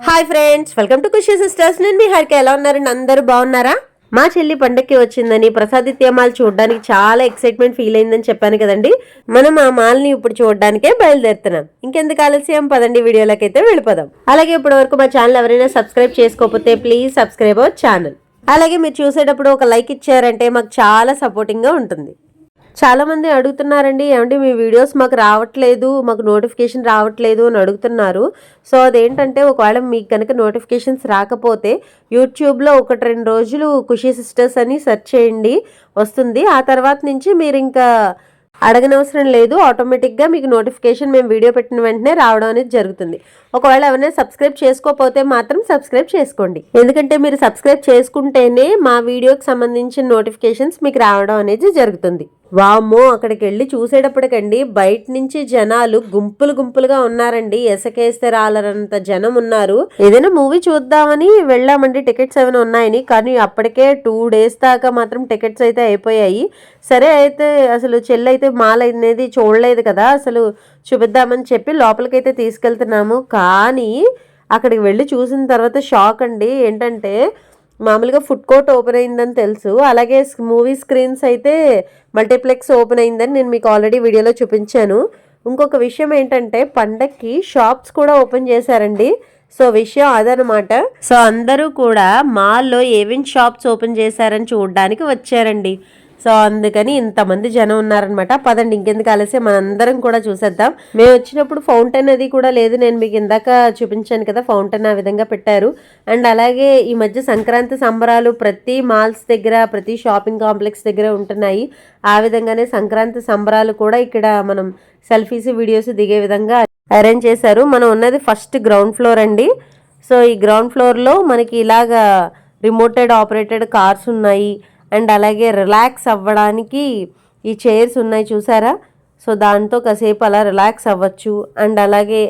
Hi friends welcome to Khushi sisters నేను మీ హరిక. ఎలా ఉన్నారండి అందరూ బాగున్నారా? మా చెల్లి పండక్కి వచ్చిందని ప్రసాదిత్య మాల్ చూడడానికి చాలా ఎక్సైట్మెంట్ ఫీల్ అయిందని చెప్పాను కదండి. మనం ఆ మాల్ని ఇప్పుడు చూడడానికే బయలుదేరుతున్నాం. ఇంకెందుకు ఆలస్యం? పదండి వీడియోలోకి అయితే వెళ్ళిపోదాం. అలాగే ఇప్పటి వరకు మా ఛానల్ ఎవరైనా సబ్స్క్రైబ్ చేసుకోకపోతే ప్లీజ్ సబ్స్క్రైబ్ అవర్ ఛానల్ అలాగే మీరు చూసేటప్పుడు ఒక లైక్ ఇచ్చారంటే మాకు చాలా సపోర్టింగ్గా ఉంటుంది. చాలామంది అడుగుతున్నారండి ఏమంటే మీ వీడియోస్ మాకు రావట్లేదు మాకు నోటిఫికేషన్ రావట్లేదు అని అడుగుతున్నారు. సో అదేంటంటే ఒకవేళ మీకు కనుక నోటిఫికేషన్స్ రాకపోతే యూట్యూబ్లో ఒకటి రెండు రోజులు ఖుషీ సిస్టర్స్ అని సెర్చ్ చేయండి వస్తుంది. ఆ తర్వాత నుంచి మీరు ఇంకా అడగనవసరం లేదు ఆటోమేటిక్గా మీకు నోటిఫికేషన్ మేము వీడియో పెట్టిన వెంటనే రావడం అనేది జరుగుతుంది. ఒకవేళ ఎవరైనా సబ్స్క్రైబ్ చేసుకోకపోతే మాత్రం సబ్స్క్రైబ్ చేసుకోండి. ఎందుకంటే మీరు సబ్స్క్రైబ్ చేసుకుంటేనే మా వీడియోకి సంబంధించిన నోటిఫికేషన్స్ మీకు రావడం అనేది జరుగుతుంది. వామ్మో అక్కడికి వెళ్ళి చూసేటప్పటికండి బయట నుంచి జనాలు గుంపులు గుంపులుగా ఉన్నారండి. ఎసకేస్తే రాలరంత జనం ఉన్నారు. ఏదైనా మూవీ చూద్దామని వెళ్ళామండి. టికెట్స్ ఏమైనా ఉన్నాయని. కానీ అప్పటికే టూ డేస్ దాకా మాత్రం టికెట్స్ అయితే అయిపోయాయి. సరే అయితే అసలు చెల్లి అయితే మాల్ అనేది చూడలేదు కదా. అసలు చూపిద్దామని చెప్పి లోపలికైతే తీసుకెళ్తున్నాము. కానీ అక్కడికి వెళ్ళి చూసిన తర్వాత షాక్ అండి. ఏంటంటే మామూలుగా ఫుడ్ కోర్ట్ ఓపెన్ అయిందని తెలుసు. అలాగే మూవీ స్క్రీన్స్ అయితే మల్టీప్లెక్స్ ఓపెన్ అయిందని నేను మీకు ఆల్రెడీ వీడియోలో చూపించాను. ఇంకొక విషయం ఏంటంటే పండక్కి షాప్స్ కూడా ఓపెన్ చేశారండి. సో విషయం అదనమాట. సో అందరూ కూడా మాల్లో ఏమేమి షాప్స్ ఓపెన్ చేశారని చూడడానికి వచ్చారండి. సో అందుకని ఇంతమంది జనం ఉన్నారనమాట పదండి ఇంకెందుకు ఆలస్యం? మనందరం కూడా చూసేద్దాం. మేము వచ్చినప్పుడు ఫౌంటైన్ అది కూడా లేదు. నేను మీకు ఇందాక చూపించాను కదా ఫౌంటైన్ ఆ విధంగా పెట్టారు. అండ్ అలాగే ఈ మధ్య సంక్రాంతి సంబరాలు ప్రతి మాల్స్ దగ్గర ప్రతి షాపింగ్ కాంప్లెక్స్ దగ్గర ఉంటున్నాయి. ఆ విధంగానే సంక్రాంతి సంబరాలు కూడా ఇక్కడ మనం సెల్ఫీస్ వీడియోస్ దిగే విధంగా అరేంజ్ చేశారు. మనం ఉన్నది ఫస్ట్ గ్రౌండ్ ఫ్లోర్ అండి. సో ఈ గ్రౌండ్ ఫ్లోర్లో మనకి ఇలాగా రిమోటెడ్ ఆపరేటెడ్ కార్స్ ఉన్నాయి. అండ్ అలాగే రిలాక్స్ అవ్వడానికి ఈ చైర్స్ ఉన్నాయి చూసారా? సో దాంతో కాసేపు అలా రిలాక్స్ అవ్వచ్చు. అండ్ అలాగే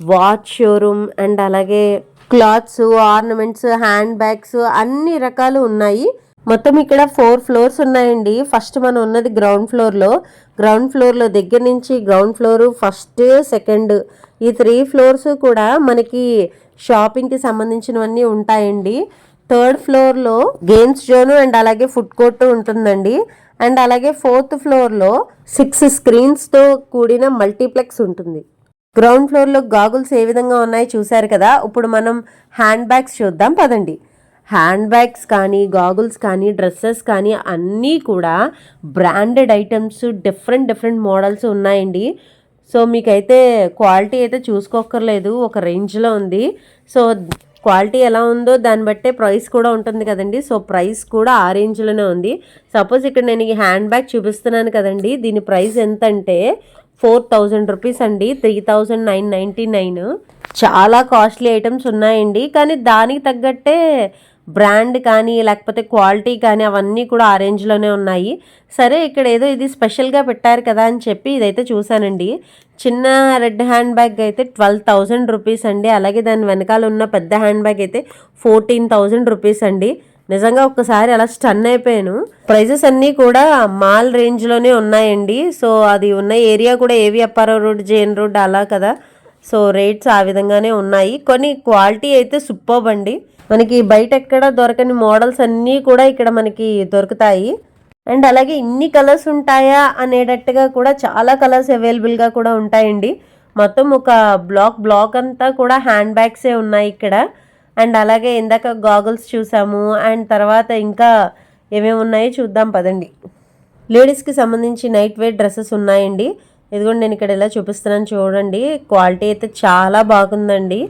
వాచ్ షోరూమ్ అండ్ అలాగే క్లాత్స్ ఆర్నమెంట్స్ హ్యాండ్ బ్యాగ్స్ అన్ని రకాలు ఉన్నాయి. మొత్తం ఇక్కడ ఫోర్ ఫ్లోర్స్ ఉన్నాయండి. ఫస్ట్ మనం ఉన్నది గ్రౌండ్ ఫ్లోర్లో గ్రౌండ్ ఫ్లోర్లో దగ్గర నుంచి గ్రౌండ్ ఫ్లోర్ ఫస్ట్ సెకండ్ ఈ త్రీ ఫ్లోర్స్ కూడా మనకి షాపింగ్కి సంబంధించినవన్నీ ఉంటాయండి. థర్డ్ ఫ్లోర్లో గేమ్స్ జోను అండ్ అలాగే ఫుడ్ కోర్ట్ ఉంటుందండి. అండ్ అలాగే ఫోర్త్ ఫ్లోర్లో సిక్స్ స్క్రీన్స్తో కూడిన మల్టీప్లెక్స్ ఉంటుంది. గ్రౌండ్ ఫ్లోర్లో గాగుల్స్ ఏ విధంగా ఉన్నాయి చూశారు కదా? ఇప్పుడు మనం హ్యాండ్ బ్యాగ్స్ చూద్దాం పదండి. హ్యాండ్ బ్యాగ్స్ కానీ గాగుల్స్ కానీ డ్రెస్సెస్ కానీ అన్నీ కూడా branded items different different models ఉన్నాయండి. సో మీకైతే క్వాలిటీ అయితే చూసుకోక్కర్లేదు ఒక రేంజ్లో ఉంది. సో క్వాలిటీ ఎలా ఉందో దాన్ని బట్టే ప్రైస్ కూడా ఉంటుంది కదండి. సో ప్రైస్ కూడా ఆ రేంజ్లోనే ఉంది. సపోజ్ ఇక్కడ నేను ఈ హ్యాండ్ బ్యాగ్ చూపిస్తున్నాను కదండి. దీని ప్రైస్ ఎంత అంటే ఫోర్ థౌజండ్ రూపీస్ అండి. Three thousand nine ninety nine. చాలా కాస్ట్లీ ఐటమ్స్ ఉన్నాయండి. కానీ దానికి తగ్గట్టే బ్రాండ్ కానీ లేకపోతే క్వాలిటీ కానీ అవన్నీ కూడా ఆ రేంజ్లోనే ఉన్నాయి. సరే ఇక్కడ ఏదో ఇది స్పెషల్గా పెట్టారు కదా అని చెప్పి ఇదైతే చూశానండి. చిన్న రెడ్ హ్యాండ్ బ్యాగ్ అయితే ట్వెల్వ్ థౌజండ్ రూపీస్ అండి. అలాగే దాని వెనకాల ఉన్న పెద్ద హ్యాండ్ బ్యాగ్ అయితే ఫోర్టీన్ థౌజండ్ రూపీస్ అండి. నిజంగా ఒక్కసారి అలా స్టన్ అయిపోయాను. ప్రైజెస్ అన్నీ కూడా మాల్ రేంజ్లోనే ఉన్నాయండి. సో అది ఉన్న ఏరియా కూడా ఏవి అప్పారావు రోడ్ జైన్ రోడ్ అలా కదా. సో రేట్స్ ఆ విధంగానే ఉన్నాయి. కొన్ని క్వాలిటీ అయితే సూపర్బ్ అండి. మనకి బయట ఎక్కడ దొరకని మోడల్స్ అన్నీ కూడా ఇక్కడ మనకి దొరుకుతాయి. అండ్ అలాగే ఇన్ని కలర్స్ ఉంటాయా అనేటట్టుగా కూడా చాలా కలర్స్ అవైలబుల్గా కూడా ఉంటాయండి. మొత్తం ఒక బ్లాక్ బ్లాక్ అంతా కూడా హ్యాండ్ బ్యాగ్సే ఉన్నాయి ఇక్కడ. అండ్ అలాగే ఇందాక గాగుల్స్ చూసాము. అండ్ తర్వాత ఇంకా ఏమేమి ఉన్నాయో చూద్దాం పదండి. లేడీస్కి సంబంధించి నైట్ వేర్ డ్రెస్సెస్ ఉన్నాయండి. ఇదిగోండి నేను ఇక్కడ ఇలా చూపిస్తున్నాను చూడండి. క్వాలిటీ అయితే చాలా బాగుందండి.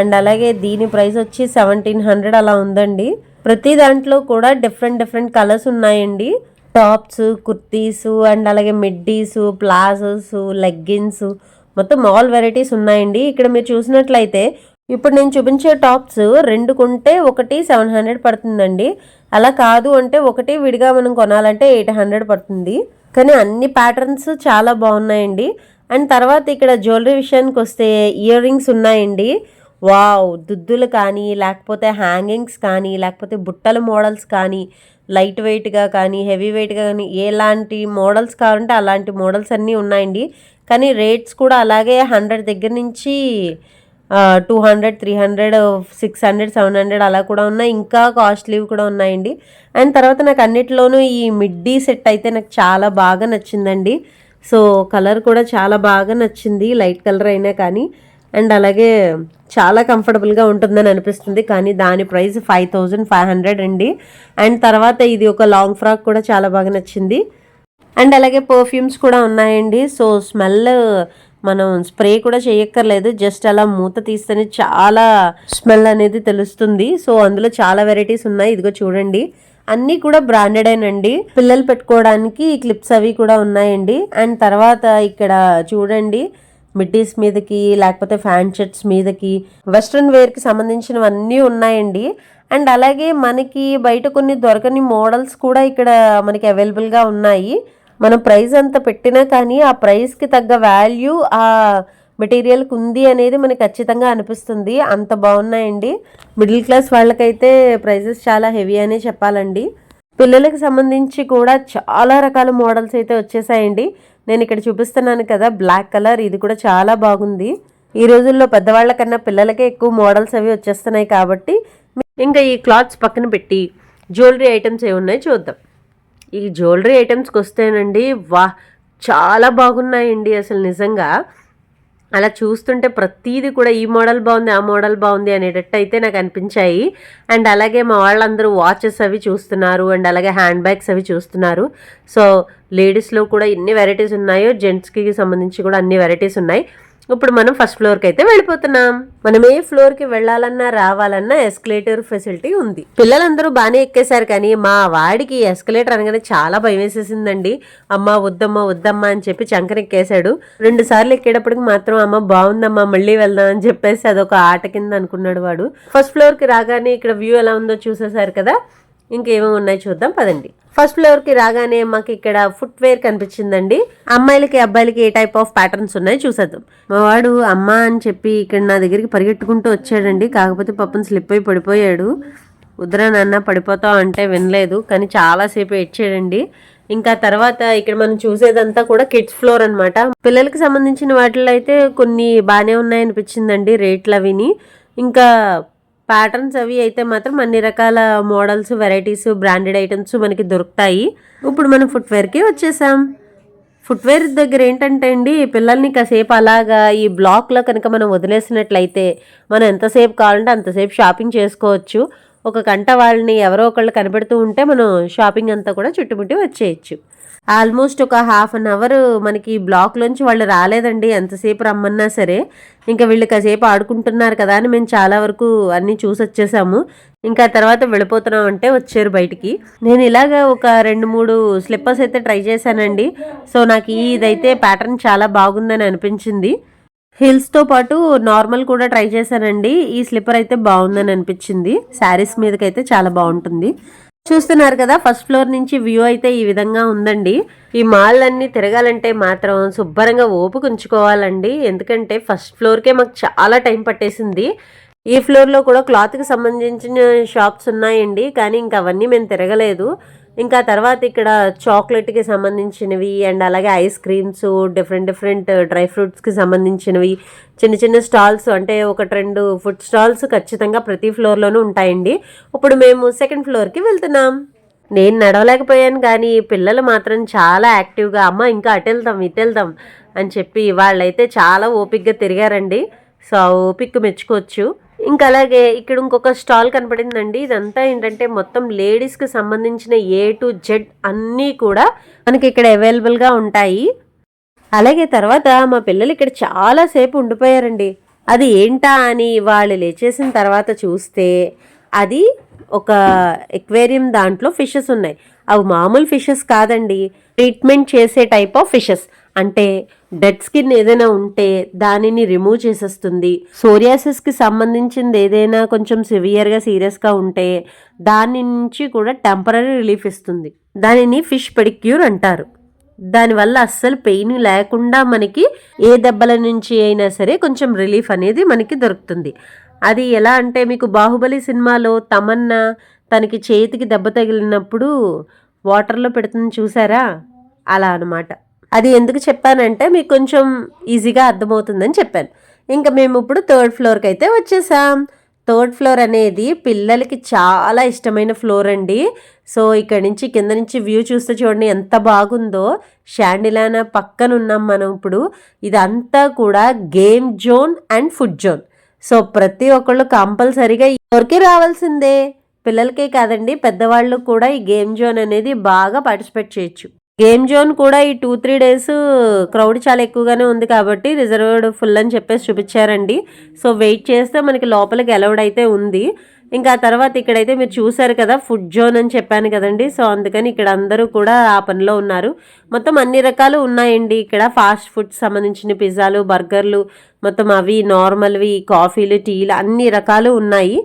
అండ్ అలాగే దీని ప్రైస్ వచ్చి సెవెంటీన్ హండ్రెడ్ అలా ఉందండి. ప్రతి దాంట్లో కూడా డిఫరెంట్ డిఫరెంట్ కలర్స్ ఉన్నాయండి. టాప్స్ కుర్తీస్ అండ్ అలాగే మిడ్డీస్ ప్లాజోస్ లెగ్గిన్స్ మొత్తం ఆల్ వెరైటీస్ ఉన్నాయండి. ఇక్కడ మీరు చూసినట్లయితే ఇప్పుడు నేను చూపించే టాప్స్ రెండు కొంటే ఒకటి సెవెన్ హండ్రెడ్ పడుతుందండి. అలా కాదు అంటే ఒకటి విడిగా మనం కొనాలంటే ఎయిట్ హండ్రెడ్ పడుతుంది. కానీ అన్ని ప్యాటర్న్స్ చాలా బాగున్నాయండి. అండ్ తర్వాత ఇక్కడ జ్యువెలరీ విషయానికి వస్తే ఇయర్ రింగ్స్ ఉన్నాయండి. వావ్ దుద్దులు కానీ లేకపోతే హ్యాంగింగ్స్ కానీ లేకపోతే బుట్టల మోడల్స్ కానీ లైట్ వెయిట్గా కానీ హెవీ వెయిట్గా కానీ ఎలాంటి మోడల్స్ కావాలంటే అలాంటి మోడల్స్ అన్నీ ఉన్నాయండి. కానీ రేట్స్ కూడా అలాగే హండ్రెడ్ దగ్గర నుంచి two hundred three hundred six hundred seven hundred అలా కూడా ఉన్నాయి. ఇంకా కాస్ట్లీవి కూడా ఉన్నాయండి. అండ్ తర్వాత నాకు అన్నిటిలోనూ ఈ మిడ్డీ సెట్ అయితే నాకు చాలా బాగా నచ్చిందండి. సో కలర్ కూడా చాలా బాగా నచ్చింది లైట్ కలర్ అయినా కానీ. అండ్ అలాగే చాలా కంఫర్టబుల్గా ఉంటుందని అనిపిస్తుంది. కానీ దాని price five thousand five hundred అండి. అండ్ తర్వాత ఇది ఒక లాంగ్ ఫ్రాక్ కూడా చాలా బాగా నచ్చింది. అండ్ అలాగే పర్ఫ్యూమ్స్ కూడా ఉన్నాయండి. సో స్మెల్ మనం స్ప్రే కూడా చేయక్కర్లేదు. జస్ట్ అలా మూత తీస్తేనే చాలా స్మెల్ అనేది తెలుస్తుంది. సో అందులో చాలా వెరైటీస్ ఉన్నాయి. ఇదిగో చూడండి. అన్నీ కూడా బ్రాండెడ్ అయినండి పిల్లలు పెట్టుకోవడానికి క్లిప్స్ అవి కూడా ఉన్నాయండి. అండ్ తర్వాత ఇక్కడ చూడండి. మిడ్డీస్ మీదకి లేకపోతే ఫ్యాన్ షర్ట్స్ మీదకి వెస్ట్రన్ వేర్కి సంబంధించినవన్నీ ఉన్నాయండి. అండ్ అలాగే మనకి బయట కొన్ని దొరకని మోడల్స్ కూడా ఇక్కడ మనకి అవైలబుల్గా ఉన్నాయి. మనం ప్రైస్ అంత పెట్టినా కానీ ఆ ప్రైస్కి తగ్గ వాల్యూ ఆ మెటీరియల్కి ఉంది అనేది మనకి ఖచ్చితంగా అనిపిస్తుంది. అంత బాగున్నాయండి. మిడిల్ క్లాస్ వాళ్ళకైతే ప్రైజెస్ చాలా హెవీ అనే చెప్పాలండి. పిల్లలకు సంబంధించి కూడా చాలా రకాల మోడల్స్ అయితే వచ్చేసాయండి. నేను ఇక్కడ చూపిస్తున్నాను కదా బ్లాక్ కలర్ ఇది కూడా చాలా బాగుంది. ఈ రోజుల్లో పెద్దవాళ్ళ కన్నా పిల్లలకే ఎక్కువ మోడల్స్ అవి వచ్చేస్తున్నాయి కాబట్టి ఇంకా ఈ క్లాత్స్ పక్కన పెట్టి జ్యువెలరీ ఐటమ్స్ ఏమున్నాయో చూద్దాం. ఈ జ్యువెలరీ ఐటమ్స్కి వస్తేనండి వా చాలా బాగున్నాయండి అసలు నిజంగా. అలా చూస్తుంటే ప్రతీది కూడా ఈ మోడల్ బాగుంది ఆ మోడల్ బాగుంది అనేటట్టు అయితే నాకు అనిపించాయి. అండ్ అలాగే మా వాళ్ళందరూ వాచెస్ అవి చూస్తున్నారు అండ్ అలాగే హ్యాండ్ బ్యాగ్స్ అవి చూస్తున్నారు. సో లేడీస్లో కూడా ఎన్ని వెరైటీస్ ఉన్నాయో జెంట్స్కి సంబంధించి కూడా అన్ని వెరైటీస్ ఉన్నాయి. ఇప్పుడు మనం ఫస్ట్ ఫ్లోర్కి అయితే వెళ్ళిపోతున్నాం. మనం ఏ ఫ్లోర్కి వెళ్ళాలన్నా రావాలన్నా ఎస్కలేటర్ ఫెసిలిటీ ఉంది. పిల్లలందరూ బాగానే ఎక్కేశారు కానీ మా వాడికి ఎస్కలేటర్ అనగానే చాలా భయం వేసేసిందండి. అమ్మ వద్దమ్మా వద్దమ్మా అని చెప్పి చంకన ఎక్కేశాడు రెండు సార్లు ఎక్కేటప్పటికి మాత్రం అమ్మ బాగుందమ్మా మళ్ళీ వెళ్దాం అని చెప్పేసి అదొక ఆట కింద అనుకున్నాడు వాడు. ఫస్ట్ ఫ్లోర్కి రాగానే ఇక్కడ వ్యూ ఎలా ఉందో చూసేశారు కదా? ఇంకేమేమి ఉన్నాయో చూద్దాం పదండి. ఫస్ట్ ఫ్లోర్కి రాగానే మాకు ఇక్కడ ఫుట్ వేర్ కనిపించిందండి. అమ్మాయిలకి అబ్బాయిలకి ఏ టైప్ ఆఫ్ ప్యాటర్న్స్ ఉన్నాయో చూసేద్దాం. మా వాడు అమ్మ అని చెప్పి ఇక్కడ నా దగ్గరికి పరిగెట్టుకుంటూ వచ్చాడండి. కాకపోతే పప్పును స్లిప్ అయి పడిపోయాడు. ఉద్రా నాన్న పడిపోతావు అంటే వినలేదు. కానీ చాలాసేపు ఏడ్చాడండి ఇంకా తర్వాత ఇక్కడ మనం చూసేదంతా కూడా కిడ్స్ ఫ్లోర్ అనమాట పిల్లలకి సంబంధించిన వాటిలో అయితే కొన్ని బాగానే ఉన్నాయనిపించిందండి రేట్లు అవిని ఇంకా ప్యాటర్న్స్ అవి అయితే మాత్రం అన్ని రకాల మోడల్స్ వెరైటీస్ బ్రాండెడ్ ఐటమ్స్ మనకి దొరుకుతాయి. ఇప్పుడు మనం ఫుట్వేర్కి వచ్చేసాం. ఫుట్వేర్ దగ్గర ఏంటంటే అండి పిల్లల్ని కాసేపు అలాగా ఈ బ్లాక్లో కనుక మనం వదిలేసినట్లయితే మనం ఎంతసేపు కావాలంటే అంతసేపు షాపింగ్ చేసుకోవచ్చు. ఒక గంట వాళ్ళని ఎవరో ఒకళ్ళు కనబెడుతూ ఉంటే మనం షాపింగ్ అంతా కూడా చుట్టుముట్టి వచ్చేయచ్చు. ఆల్మోస్ట్ ఒక హాఫ్ అన్ అవర్ మనకి బ్లాక్లోంచి వాళ్ళు రాలేదండి. ఎంతసేపు రమ్మన్నా సరే ఇంకా వీళ్ళు కాసేపు ఆడుకుంటున్నారు కదా అని మేము చాలా వరకు అన్నీ చూసి వచ్చేసాము. ఇంకా తర్వాత వెళ్ళిపోతున్నాం అంటే వచ్చారు బయటికి. నేను ఇలాగ ఒక రెండు మూడు స్లిప్పర్స్ అయితే ట్రై చేశానండి. సో నాకు ఇదైతే ప్యాటర్న్ చాలా బాగుందని అనిపించింది. హిల్స్తో పాటు నార్మల్ కూడా ట్రై చేశానండి. ఈ స్లిప్పర్ అయితే బాగుందని అనిపించింది. శారీస్ మీదకైతే చాలా బాగుంటుంది. చూస్తున్నారు కదా ఫస్ట్ ఫ్లోర్ నుంచి వ్యూ అయితే ఈ విధంగా ఉందండి. ఈ మాల్ అన్ని తిరగాలంటే మాత్రం శుభ్రంగా ఓపిక ఉంచుకోవాలండి. ఎందుకంటే ఫస్ట్ ఫ్లోర్కే మాకు చాలా టైం పట్టేసింది. ఈ ఫ్లోర్లో కూడా క్లాత్కి సంబంధించిన షాప్స్ ఉన్నాయండి. కానీ ఇంకా అవన్నీ మేము తిరగలేదు. ఇంకా తర్వాత ఇక్కడ చాక్లెట్కి సంబంధించినవి అండ్ అలాగే ice creams different different dry ఫ్రూట్స్కి సంబంధించినవి చిన్న చిన్న స్టాల్స్ అంటే ఒక రెండు ఫుడ్ స్టాల్స్ ఖచ్చితంగా ప్రతి ఫ్లోర్లోనూ ఉంటాయండి. ఇప్పుడు మేము సెకండ్ ఫ్లోర్కి వెళ్తున్నాం. నేను నడవలేకపోయాను కానీ పిల్లలు మాత్రం చాలా యాక్టివ్గా అమ్మ ఇంకా అటు వెళ్దాం ఇటు వెళ్దాం అని చెప్పి వాళ్ళైతే చాలా ఓపిక్గా తిరిగారండి. సో ఆ ఓపిక్ మెచ్చుకోవచ్చు. ఇంకా అలాగే ఇక్కడ ఇంకొక స్టాల్ కనపడిందండి. ఇదంతా ఏంటంటే మొత్తం లేడీస్కి సంబంధించిన ఏ టు జెడ్ అన్నీ కూడా మనకి ఇక్కడ అవైలబుల్గా ఉంటాయి. అలాగే తర్వాత మా పిల్లలు ఇక్కడ చాలాసేపు ఉండిపోయారండి. అది ఏంటా అని వాళ్ళు లేచేసిన తర్వాత చూస్తే అది ఒక ఎక్వేరియం దాంట్లో ఫిషెస్ ఉన్నాయి. అవి మామూలు ఫిషెస్ కాదండి. ట్రీట్మెంట్ చేసే టైప్ ఆఫ్ ఫిషెస్ అంటే డెడ్ స్కిన్ ఏదైనా ఉంటే దానిని రిమూవ్ చేసేస్తుంది. సోరియాసిస్కి సంబంధించింది ఏదైనా కొంచెం సివియర్గా సీరియస్గా ఉంటే దాని నుంచి కూడా టెంపరీ రిలీఫ్ ఇస్తుంది. దానిని ఫిష్ పెడిక్యూర్ అంటారు. దానివల్ల అస్సలు పెయిన్ లేకుండా మనకి ఏ దెబ్బల నుంచి అయినా సరే కొంచెం రిలీఫ్ అనేది మనకి దొరుకుతుంది. అది ఎలా అంటే మీకు బాహుబలి సినిమాలో తమన్నా తనకి చేతికి దెబ్బ తగిలినప్పుడు వాటర్లో పెడుతుంది చూసారా? అలా అనమాట అది ఎందుకు చెప్పానంటే మీకు కొంచెం ఈజీగా అర్థమవుతుందని చెప్పాను. ఇంకా మేము ఇప్పుడు థర్డ్ ఫ్లోర్కి అయితే వచ్చేసాం. థర్డ్ ఫ్లోర్ అనేది పిల్లలకి చాలా ఇష్టమైన ఫ్లోర్ అండి. సో ఇక్కడ నుంచి కింద నుంచి వ్యూ చూస్తే చూడండి ఎంత బాగుందో. షాండిలానా పక్కన ఉన్నాం మనం ఇప్పుడు. ఇదంతా కూడా game zone and food zone. So ప్రతి ఒక్కళ్ళు కంపల్సరీగా ఎవరికి రావాల్సిందే. పిల్లలకే కాదండి పెద్దవాళ్ళు కూడా ఈ గేమ్ జోన్ అనేది బాగా పార్టిసిపేట్ చేయొచ్చు. గేమ్ జోన్ కూడా ఈ టూ త్రీ డేస్ క్రౌడ్ చాలా ఎక్కువగానే ఉంది కాబట్టి రిజర్వ్డ్ ఫుల్ అని చెప్పేసి చూపించారండి. సో వెయిట్ చేస్తే మనకి లోపలికి అలౌడ్ అయితే ఉంది. ఇంకా తర్వాత ఇక్కడైతే మీరు చూసారు కదా ఫుడ్ జోన్ అని చెప్పాను కదండి. సో అందుకని ఇక్కడ అందరూ కూడా ఆ పనిలో ఉన్నారు. మొత్తం అన్ని రకాలు ఉన్నాయండి. ఇక్కడ ఫాస్ట్ ఫుడ్ సంబంధించిన పిజ్జాలు బర్గర్లు మొత్తం అవి నార్మల్వి కాఫీలు టీలు అన్ని రకాలు ఉన్నాయి.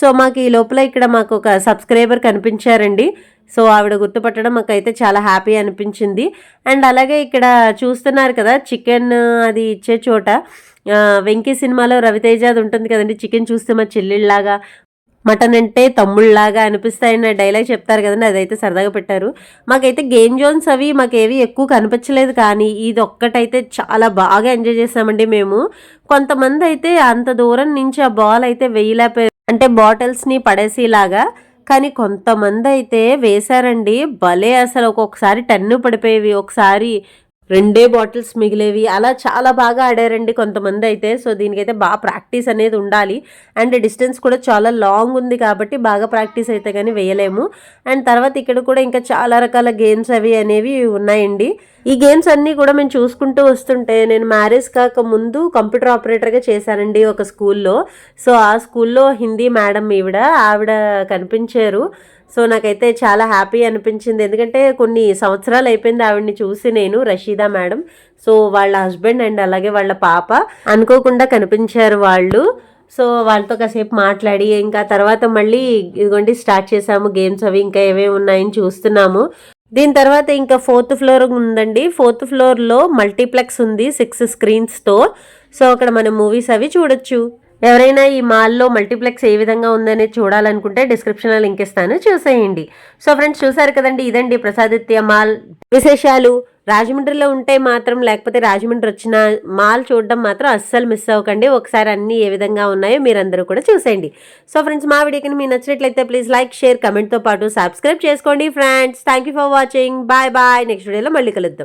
సో మాకు ఈ లోపల ఇక్కడ మాకు ఒక సబ్స్క్రైబర్ కనిపించారండి. సో ఆవిడ గుర్తుపట్టడం మాకైతే చాలా హ్యాపీ అనిపించింది. అండ్ అలాగే ఇక్కడ చూస్తున్నారు కదా చికెన్ అది ఇచ్చే చోట వెంకీ సినిమాలో రవితేజ అది ఉంటుంది కదండి చికెన్ చూస్తే మా చెల్లెళ్ళలాగా మటన్ అంటే తమ్ముళ్ళలాగా అనిపిస్తాయన్న డైలాగ్ చెప్తారు కదండి అదైతే సరదాగా పెట్టారు. మాకైతే గేమ్ జోన్స్ అవి మాకేవి ఎక్కువ కనిపించలేదు కానీ ఇది ఒక్కటైతే చాలా బాగా ఎంజాయ్ చేసామండి మేము. కొంతమంది అయితే అంత దూరం నుంచి ఆ బాల్ అయితే వేయలేకపోయారు. అంటే బాటిల్స్ని పడేసేలాగా కానీ కొంతమంది అయితే వేశారండి. భలే అసలు ఒక్కొక్కసారి టన్ను పడిపోయేవి. ఒకసారి రెండే బాటిల్స్ మిగిలేవి. అలా చాలా బాగా ఆడారండి కొంతమంది అయితే. సో దీనికైతే బాగా ప్రాక్టీస్ అనేది ఉండాలి. అండ్ డిస్టెన్స్ కూడా చాలా లాంగ్ ఉంది కాబట్టి బాగా ప్రాక్టీస్ అయితే కానీ వేయలేము. అండ్ తర్వాత ఇక్కడ కూడా ఇంకా చాలా రకాల గేమ్స్ అవి అనేవి ఉన్నాయండి. ఈ గేమ్స్ అన్నీ కూడా మేము చూసుకుంటూ వస్తుంటే నేను మ్యారేజ్ కాక ముందు కంప్యూటర్ ఆపరేటర్గా చేశానండి ఒక స్కూల్లో. సో ఆ స్కూల్లో హిందీ మేడం ఈవిడ ఆవిడ కనిపించారు. సో నాకైతే చాలా హ్యాపీ అనిపించింది. ఎందుకంటే కొన్ని సంవత్సరాలు అయిపోయింది ఆవిడని చూసి నేను రషీదా మేడం. సో వాళ్ళ హస్బెండ్ అండ్ అలాగే వాళ్ళ పాప అనుకోకుండా కనిపించారు వాళ్ళు. సో వాళ్ళతో కాసేపు మాట్లాడి ఇంకా తర్వాత మళ్ళీ ఇదిగోండి స్టార్ట్ చేసాము గేమ్స్ అవి ఇంకా ఏమేమి ఉన్నాయని చూస్తున్నాము. దీని తర్వాత ఇంకా ఫోర్త్ ఫ్లోర్ ఉందండి. ఫోర్త్ ఫ్లోర్లో మల్టీప్లెక్స్ ఉంది సిక్స్ స్క్రీన్స్తో సో అక్కడ మనం మూవీస్ అవి చూడొచ్చు. ఎవరైనా ఈ మాల్లో మల్టీప్లెక్స్ ఏ విధంగా ఉందనేది చూడాలనుకుంటే డిస్క్రిప్షన్లో లింక్ ఇస్తాను. చూసేయండి. సో ఫ్రెండ్స్ చూసారు కదండి ఇదండి ప్రసాదిత్య మాల్. విశేషాలు? రాజమండ్రిలో ఉంటే మాత్రం లేకపోతే రాజమండ్రి వచ్చిన మాల్ చూడడం మాత్రం అస్సలు మిస్ అవ్వకండి. ఒకసారి అన్ని ఏ విధంగా ఉన్నాయో మీరందరూ కూడా చూసేయండి. సో ఫ్రెండ్స్ మా వీడియోకి మీరు నచ్చినట్లయితే ప్లీజ్ లైక్ షేర్ కమెంట్తో పాటు సబ్స్క్రైబ్ చేసుకోండి friends thank for watching bye bye next వీడియోలో మళ్ళీ కలుద్దాం.